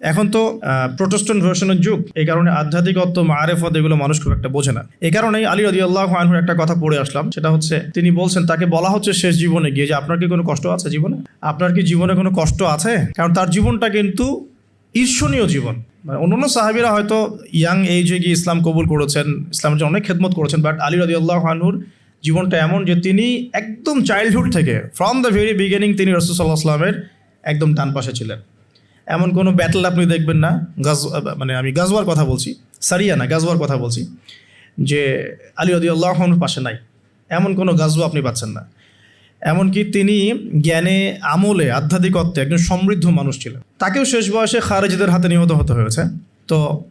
এখন তো প্রোটেস্ট্যান্ট ভার্সনের যুগ। এই কারণে আধ্যাত্মিকত্ব, মারেফত এগুলো মানুষ খুব একটা বোঝে না। এই কারণেই আলী রদি আল্লাহ আনহুর একটা কথা পড়ে আসলাম। সেটা হচ্ছে, তিনি বলছেন, তাকে বলা হচ্ছে শেষ জীবনে গিয়ে। যে, আপনার কি কোনো কষ্ট আছে জীবনে? আপনার কি জীবনে কোনো কষ্ট আছে? কারণ তার জীবনটা কিন্তু ঈর্ষণীয় জীবন। মানে অন্যান্য সাহাবিরা হয়তো ইয়াং এইজে গিয়ে ইসলাম কবুল করেছেন, ইসলামের জন্য অনেক খেদমত করেছেন বাট আলী রদি আল্লাহ আনহুর জীবনটা এমন যে, তিনি একদম চাইল্ডহুড থেকে ফ্রম দ্য ভেরি বিগিনিং তিনি রসুল্লাহ আসলামের একদম ডান পাশে ছিলেন। এমন কোনো ব্যাটল আপনি দেখবেন না। গাজ মানে আমি গাজওয়ার কথা বলছি। সারিয়া না, গাজওয়ার কথা বলছি। যে আলী রদি আল্লাহর পাশে নাই। এমন কোনো গাজওয়া আপনি পাচ্ছেন না। এমনকি তিনি জ্ঞানে, আমলে, আধ্যাত্মিকত্বে একজন সমৃদ্ধ মানুষ ছিলেন। তাকেও শেষ বয়সে খারেজিদের হাতে নিহত হতে হয়েছে। তো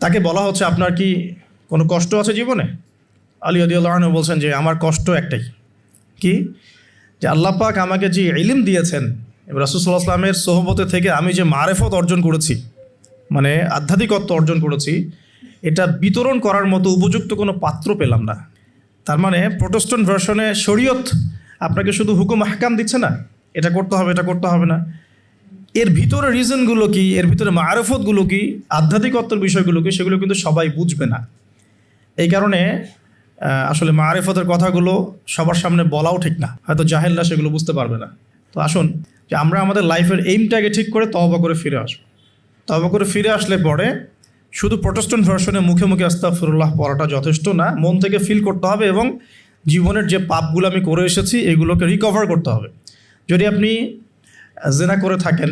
তাকে বলা হচ্ছে, আপনার কি কোনো কষ্ট আছে জীবনে? আলী আদিউল্লাহ বলছেন যে, আমার কষ্ট একটাই। কি? যে আল্লাহ পাক আমাকে যে ইলিম দিয়েছেন রাসুসাল্লাহ আসলামের সোহবতে থেকে আমি যে মারেফত অর্জন করেছি মানে আধ্যাত্মিকত্ব অর্জন করেছি, এটা বিতরণ করার মতো উপযুক্ত কোনো পাত্র পেলাম না। তার মানে প্রোটেস্ট্যান্ট ভার্সনে শরীয়ত আপনাকে শুধু হুকুম হাকাম দিচ্ছে না, এটা করতে হবে, এটা করতে হবে না। এর ভিতরে রিজনগুলো কি, এর ভিতরে মারফতগুলো কি, আধ্যাত্মিকত্বর বিষয়গুলো কি, সেগুলো কিন্তু সবাই বুঝবে না। এই কারণে আসলে মারেফতের কথাগুলো সবার সামনে বলাও ঠিক না, হয়তো জাহেলরা সেগুলো বুঝতে পারবে না। তো আসুন যে আমরা আমাদের লাইফের এইমটাকে ঠিক করে তহবা করে ফিরে আসব। তহবা করে ফিরে আসলে পরে শুধু প্রোটেস্ট্যান্ট ভার্সনে মুখে মুখে আস্তাফিরুল্লাহ পড়াটা যথেষ্ট না, মন থেকে ফিল করতে হবে এবং জীবনের যে পাপগুলো আমি করে এসেছি এগুলোকে রিকভার করতে হবে। যদি আপনি জেনা করে থাকেন,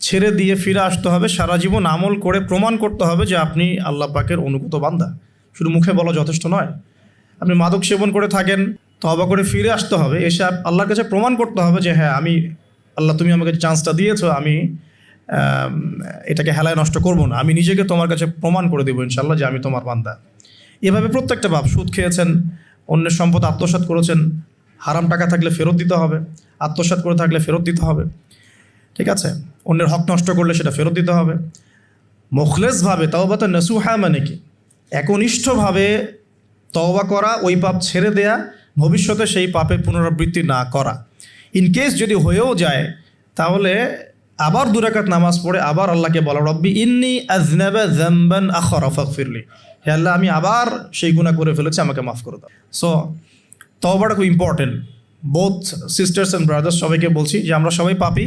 ছেড়ে দিয়ে ফিরে আসতে হবে, সারা জীবন আমল করে প্রমাণ করতে হবে যে আপনি আল্লাহ পাকের অনুগত বান্দা। শুধু মুখে বলা যথেষ্ট নয়। আপনি মাদক সেবন করে থাকেন তবা করে ফিরে আসতে হবে, এসে আল্লাহর কাছে প্রমাণ করতে হবে যে হ্যাঁ আমি আল্লাহ, তুমি আমাকে চান্সটা দিয়েছ, আমি এটাকে হেলায় নষ্ট করব না। আমি নিজেকে তোমার কাছে প্রমাণ করে দেবো ইনশাল্লাহ যে আমি তোমার বান্দা। এভাবে প্রত্যেকটা বাপ সুদ খেয়েছেন, অন্যের সম্পদ আত্মসাৎ করেছেন, হারাম টাকা থাকলে ফেরত দিতে হবে, আত্মসাৎ করে থাকলে ফেরত দিতে হবে, ঠিক আছে? অন্যের হক নষ্ট করলে সেটা ফেরত দিতে হবে। মুখলেসভাবে তওবা তো নসুহা মানে কি? একনিষ্ঠভাবে তওবা করা, ওই পাপ ছেড়ে দেয়া, ভবিষ্যতে সেই পাপের পুনরাবৃত্তি না করা। ইন কেস যদি হয়েও যায়, তাহলে আবার দুরাকাত নামাজ পড়ে আবার আল্লাহকে বলা, রব্বি ইন্নি আজনাবা জাম্বান আখরা ফাগফিরলি। হে আল্লাহ, আমি আবার সেই গুনাহ করে ফেলেছি, আমাকে মাফ করে দাও। সো তওবাটা খুব important both sisters and brothers সবাইকে বলছি যে, আমরা সবাই পাপি।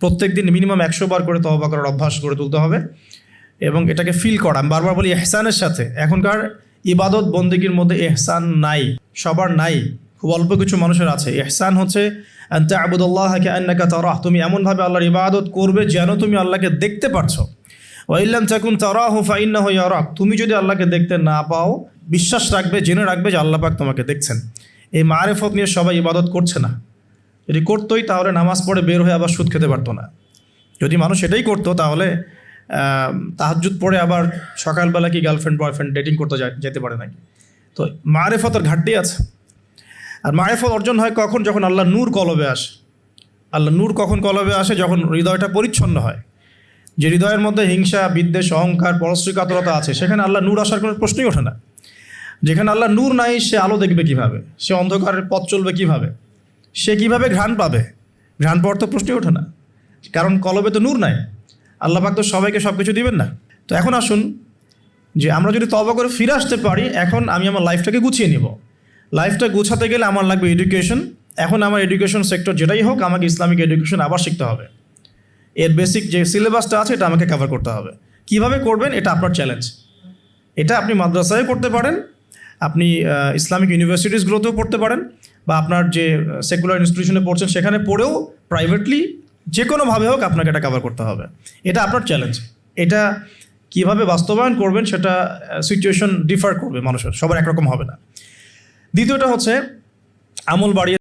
প্রত্যেক দিন মিনিমাম একশো বার করে তওবা করার অভ্যাস করে তুলতে হবে এবং এটাকে ফিল করা। আমি বারবার বলি এহসানের সাথে। এখনকার ইবাদত বন্দিগির মধ্যে এহসান নাই, সবার নাই। খুব অল্প কিছু মানুষের আছে। এহসান হচ্ছে আনতা আবুদুল্লাহকে আন্নাকা তুমি এমনভাবে আল্লাহর ইবাদত করবে যেন তুমি আল্লাহকে দেখতে পারছ। ওয়াইল্লাম চাকুন ফাইন্না হইয়া রাখ তুমি যদি আল্লাহকে দেখতে না পাও, বিশ্বাস রাখবে, জেনে রাখবে যে আল্লাহ পাক তোমাকে দেখছেন। এই মারেফত নিয়ে সবাই ইবাদত করছে না। যদি করতোই তাহলে নামাজ পড়ে বের হয়ে আবার সুদ খেতে পারতো না। যদি মানুষ এটাই করতো তাহলে তাহাজুদ পড়ে আবার সকালবেলা কি গার্লফ্রেন্ড বয়ফ্রেন্ড ডেটিং করতে যেতে পারে নাকি? তো মারেফতের ঘাটতি আছে। আর মারেফত অর্জন হয় কখন? যখন আল্লাহ নূর কলবে আসে। আল্লাহ নূর কখন কলবে আসে? যখন হৃদয়টা পরিচ্ছন্ন হয়। যে হৃদয়ের মধ্যে হিংসা, বিদ্বেষ, অহংকার পরশ্রী কাতরতা আছে, সেখানে আল্লাহ নূর আসার কোনো প্রশ্নই ওঠে না। যেখানে আল্লাহ নূর নাই, সে আলো দেখবে কীভাবে? সে অন্ধকারের পথ চলবে কীভাবে? সে কীভাবে ঘ্রাণ পাবে? ঘ্রাণ পাওয়ার তো প্রশ্নই ওঠে না। কারণ কলবে তো নূর নাই। আল্লাহ পাক তো সবাইকে সব কিছু দিবেন না। তো এখন আসুন যে আমরা যদি তবা করে ফিরে আসতে পারি, এখন আমি আমার লাইফটাকে গুছিয়ে নিব। লাইফটা গুছাতে গেলে আমার লাগবে এডুকেশন এখন আমার এডুকেশন সেক্টর যেটাই হোক, আমাকে ইসলামিক এডুকেশন আবার শিখতে হবে। এর বেসিক যে সিলেবাসটা আছে, এটা আমাকে কভার করতে হবে। কীভাবে করবেন, এটা আপনার চ্যালেঞ্জ এটা আপনি মাদ্রাসায় করতে পারেন, আপনি ইসলামিক ইউনিভার্সিটিসগুলোতেও পড়তে পারেন, বা আপনার যে সেকুলার ইনস্টিটিউশনে পড়ছেন, সেখানে পড়েও প্রাইভেটলি যে কোনোভাবে হোক আপনাকে এটা কভার করতে হবে। এটা আপনার চ্যালেঞ্জ এটা কীভাবে বাস্তবায়ন করবেন, সেটা সিচুয়েশন ডিফার করবে মানুষের। সবার একরকম হবে না। দ্বিতীয়টা হচ্ছে আমল বাড়িয়ে